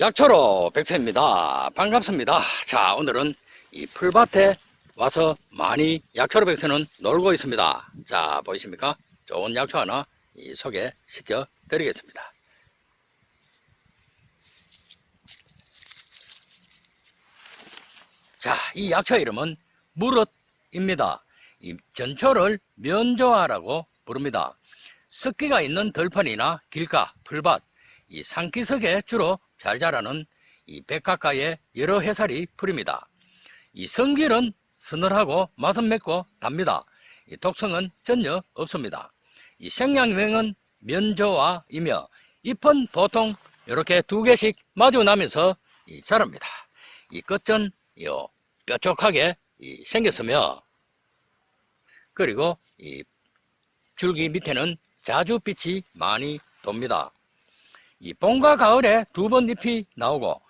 약초로 백세입니다. 반갑습니다. 자, 오늘은 이 풀밭에 와서 많이 약초로 백세는 놀고 있습니다. 자, 보이십니까? 좋은 약초 하나 이 소개시켜 드리겠습니다. 자, 이 약초 이름은 무릇입니다. 이 전초를 면조화라고 부릅니다. 습기가 있는 들판이나 길가, 풀밭, 이 산기슭에 주로 잘 자라는 이 백가까의 여러 해살이 풀입니다. 이 성질은 서늘하고 맛은 맵고 답니다. 이 독성은 전혀 없습니다. 이 생양명은 면조화이며 잎은 보통 이렇게 두 개씩 마주 나면서 이 자랍니다. 이 끝은 요 뾰족하게 이 생겼으며 그리고 이 줄기 밑에는 자주 빛이 많이 돕니다. 이 봄과 가을에 두 번 잎이 나오고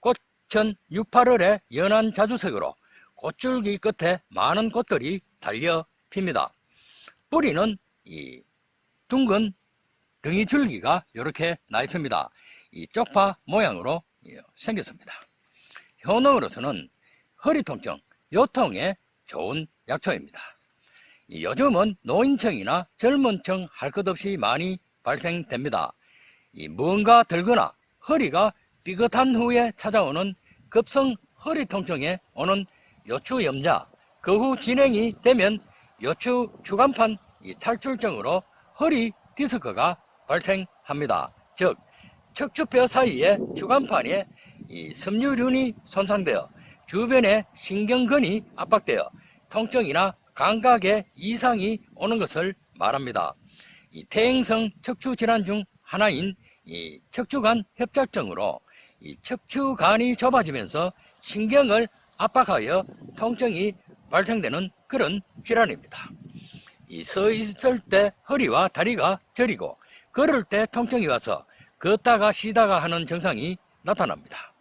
꽃은 6, 8월에 연한 자주색으로 꽃줄기 끝에 많은 꽃들이 달려 핍니다. 뿌리는 이 둥근 등이 줄기가 이렇게 나 있습니다. 이 쪽파 모양으로 생겼습니다. 효능으로서는 허리 통증, 요통에 좋은 약초입니다. 이 요즘은 노인층이나 젊은 층 할 것 없이 많이 발생됩니다. 이 무언가 들거나 허리가 삐끗한 후에 찾아오는 급성 허리 통증에 오는 요추 염자, 그후 진행이 되면 요추 추간판 이 탈출증으로 허리 디스크가 발생합니다. 즉, 척추뼈 사이에 추간판에 이 섬유륜이 손상되어 주변에 신경근이 압박되어 통증이나 감각에 이상이 오는 것을 말합니다. 이 퇴행성 척추 질환 중 하나인 이 척추관 협착증으로 이 척추관이 좁아지면서 신경을 압박하여 통증이 발생되는 그런 질환입니다. 이 서 있을 때 허리와 다리가 저리고 걸을 때 통증이 와서 걷다가 쉬다가 하는 증상이 나타납니다.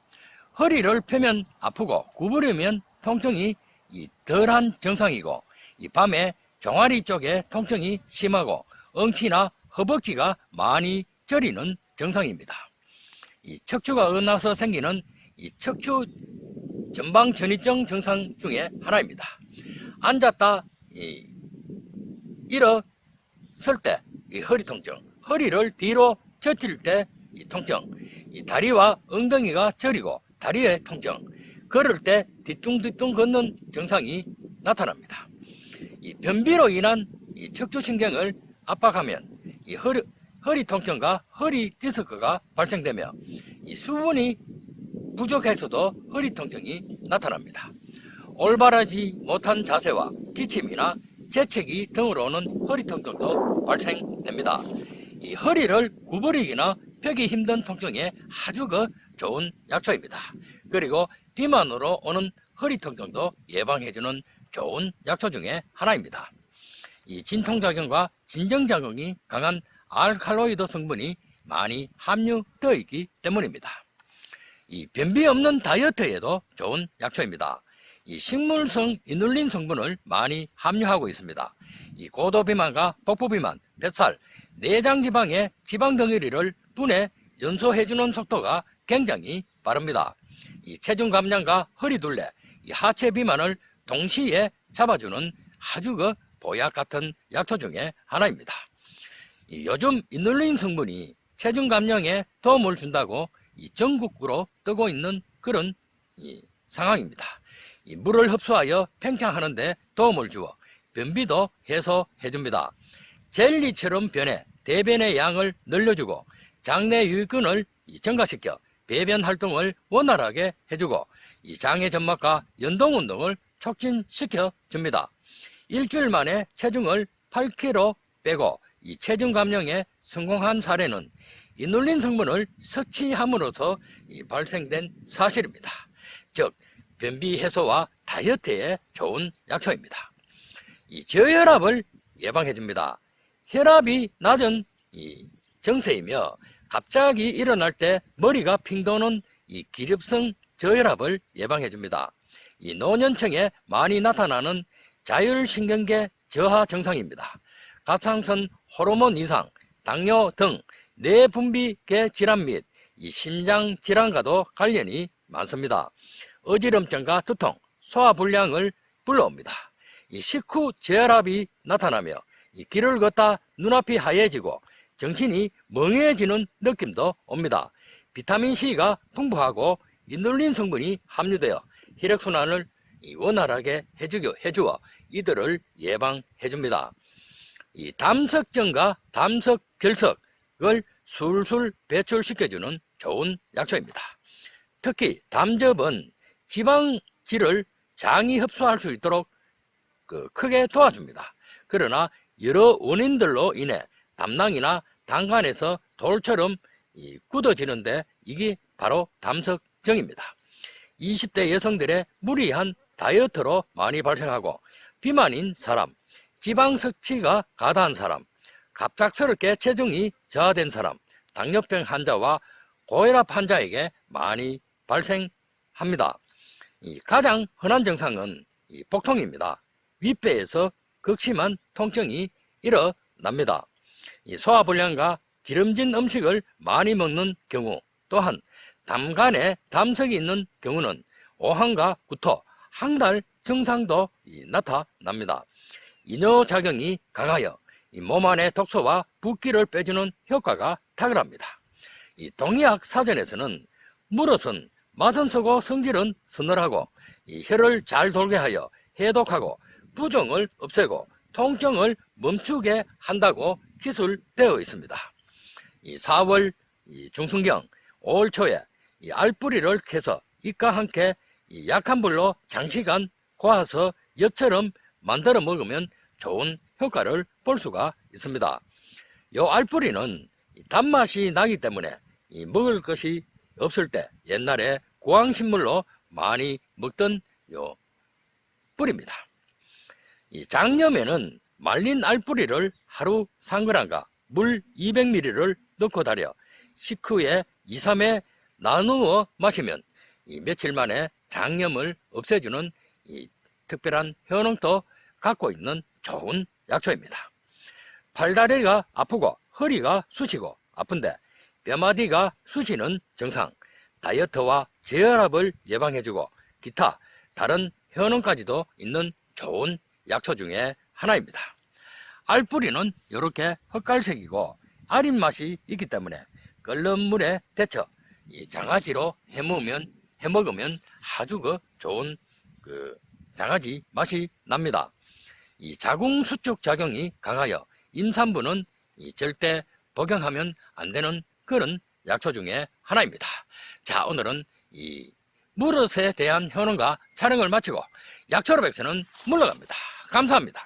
허리를 펴면 아프고 구부리면 통증이 이 덜한 증상이고 이 밤에 종아리 쪽에 통증이 심하고 엉치나 허벅지가 많이 저리는 증상입니다. 이 척추가 어긋나서 생기는 이 척추 전방 전이증 증상 중에 하나입니다. 앉았다 이 일어설 때 이 허리 통증, 허리를 뒤로 젖힐 때 이 통증, 이 다리와 엉덩이가 저리고 다리의 통증, 걸을 때 뒤뚱뒤뚱 걷는 증상이 나타납니다. 이 변비로 인한 이 척추신경을 압박하면 이 허리, 허리 통증과 허리 디스크가 발생되며 이 수분이 부족해서도 허리 통증이 나타납니다. 올바르지 못한 자세와 기침이나 재채기 등으로 오는 허리 통증도 발생됩니다. 이 허리를 구부리기나 펴기 힘든 통증에 아주 그 좋은 약초입니다. 그리고 비만으로 오는 허리 통증도 예방해주는 좋은 약초 중에 하나입니다. 이 진통작용과 진정작용이 강한 알칼로이드 성분이 많이 함유되어 있기 때문입니다. 이 변비 없는 다이어트에도 좋은 약초입니다. 이 식물성 이눌린 성분을 많이 함유하고 있습니다. 이 고도 비만과 복부 비만, 뱃살, 내장 지방의 지방 덩어리를 분해 연소해 주는 속도가 굉장히 빠릅니다. 이 체중 감량과 허리 둘레, 이 하체 비만을 동시에 잡아주는 아주 그 보약 같은 약초 중에 하나입니다. 이 요즘 이눌린 성분이 체중 감량에 도움을 준다고 이 전국구로 뜨고 있는 그런 이 상황입니다. 이 물을 흡수하여 팽창하는데 도움을 주어 변비도 해소해 줍니다. 젤리처럼 변해 대변의 양을 늘려주고 장내 유익균을 이 증가시켜 배변 활동을 원활하게 해주고 이 장의 점막과 연동 운동을 촉진시켜 줍니다. 일주일 만에 체중을 8kg 빼고 이 체중 감량에 성공한 사례는 이눌린 성분을 섭취함으로써 이 발생된 사실입니다. 즉 변비 해소와 다이어트에 좋은 약초입니다. 이 저혈압을 예방해 줍니다. 혈압이 낮은 이 정세이며 갑자기 일어날 때 머리가 핑 도는 이 기립성 저혈압을 예방해 줍니다. 이 노년층에 많이 나타나는 자율신경계 저하 증상입니다. 갑상선 호르몬 이상, 당뇨 등 내분비계 질환 및 이 심장 질환과도 관련이 많습니다. 어지럼증과 두통, 소화불량을 불러옵니다. 이 식후 저혈압이 나타나며 이 길을 걷다 눈앞이 하얘지고 정신이 멍해지는 느낌도 옵니다. 비타민C가 풍부하고 이눌린 성분이 함유되어 혈액순환을 이 원활하게 해주어 이들을 예방해줍니다. 이 담석증과 담석결석을 술술 배출시켜주는 좋은 약초입니다. 특히 담즙은 지방질을 장이 흡수할 수 있도록 그 크게 도와줍니다. 그러나 여러 원인들로 인해 담낭이나 당간에서 돌처럼 이 굳어지는데 이게 바로 담석증입니다. 20대 여성들의 무리한 다이어트로 많이 발생하고 비만인 사람, 지방 섭취가 과다한 사람, 갑작스럽게 체중이 저하된 사람, 당뇨병 환자와 고혈압 환자에게 많이 발생합니다. 이 가장 흔한 증상은 이 복통입니다. 윗배에서 극심한 통증이 일어납니다. 이 소화불량과 기름진 음식을 많이 먹는 경우 또한 담간에 담석이 있는 경우는 오한과 구토, 항달 증상도 이 나타납니다. 이뇨작용이 강하여 이몸 안의 독소와 붓기를 빼주는 효과가 탁월합니다. 이 동의학 사전에서는 무릇은 맛은 쓰고 성질은 서늘하고 이 혀를 잘 돌게 하여 해독하고 부종을 없애고 통증을 멈추게 한다고 기술되어 있습니다. 이 4월 이 중순경 5월 초에 이 알뿌리를 캐서 이과 함께 이 약한 불로 장시간 고아서 엽처럼 만들어 먹으면 좋은 효과를 볼 수가 있습니다. 요 알뿌리는 이 단맛이 나기 때문에 이 먹을 것이 없을 때 옛날에 구황식물로 많이 먹던 요 뿌리입니다. 이 장염에는 말린 알뿌리를 하루 3g과 물 200ml를 넣고 달여 식후에 2, 3회 나누어 마시면 이 며칠 만에 장염을 없애주는 이 특별한 효능도 갖고 있는 좋은 약초입니다. 팔다리가 아프고 허리가 쑤시고 아픈데 뼈마디가 쑤시는 증상, 다이어트와 저혈압을 예방해주고 기타 다른 효능까지도 있는 좋은 약초 중에 하나입니다. 알뿌리는 이렇게 흑갈색이고 아린 맛이 있기 때문에 끓는 물에 데쳐 이 장아찌로 해먹으면 해먹으면 아주 그 좋은 그 장아찌 맛이 납니다. 이 자궁수축 작용이 강하여 임산부는 이 절대 복용하면 안 되는 그런 약초 중에 하나입니다. 자, 오늘은 이 무릇에 대한 효능과 촬영을 마치고 약초로 백서는 물러갑니다. 감사합니다.